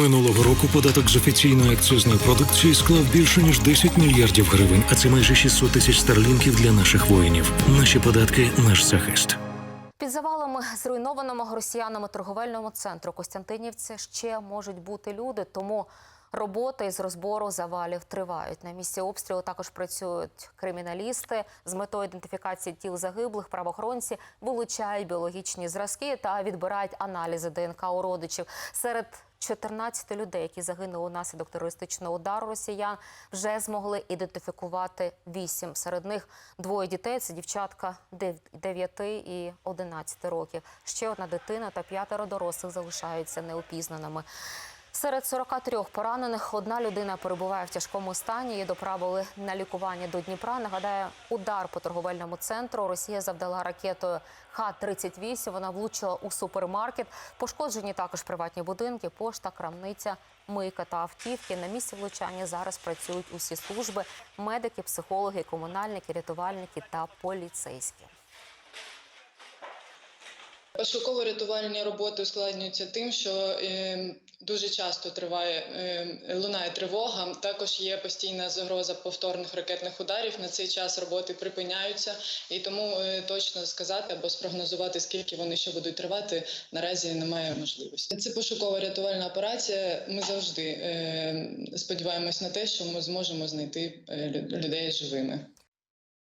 Минулого року податок з офіційної акцизної продукції склав більше ніж 10 мільярдів гривень, а це майже 600 тисяч старлінків для наших воїнів. Наші податки наш захист. Під завалами зруйнованого росіянами торговельному центру Костянтинівці ще можуть бути люди, тому роботи із розбору завалів тривають. На місці обстрілу також працюють криміналісти з метою ідентифікації тіл загиблих. Правоохоронці вилучають біологічні зразки та відбирають аналізи ДНК у родичів. Серед 14 людей, які загинули унаслідок терористичного удару росіян, вже змогли ідентифікувати 8. Серед них двоє дітей це дівчатка 9 і 11 років. Ще одна дитина та п'ятеро дорослих залишаються неопізнаними. Серед 43 поранених одна людина перебуває в тяжкому стані. Її доправили на лікування до Дніпра. Нагадаю, удар по торговельному центру Росія завдала ракетою Х-38. Вона влучила у супермаркет. Пошкоджені також приватні будинки, пошта, крамниця, мийка та автівки. На місці влучання зараз працюють усі служби: медики, психологи, комунальники, рятувальники та поліцейські. Пошуково-рятувальні роботи ускладнюються тим, що е, дуже часто триває е, лунає тривога. Також є постійна загроза повторних ракетних ударів. На цей час роботи припиняються, і тому е, точно сказати або спрогнозувати, скільки вони ще будуть тривати, наразі немає можливості. Це пошуково-рятувальна операція. Ми завжди сподіваємось на те, що ми зможемо знайти лю- людей живими.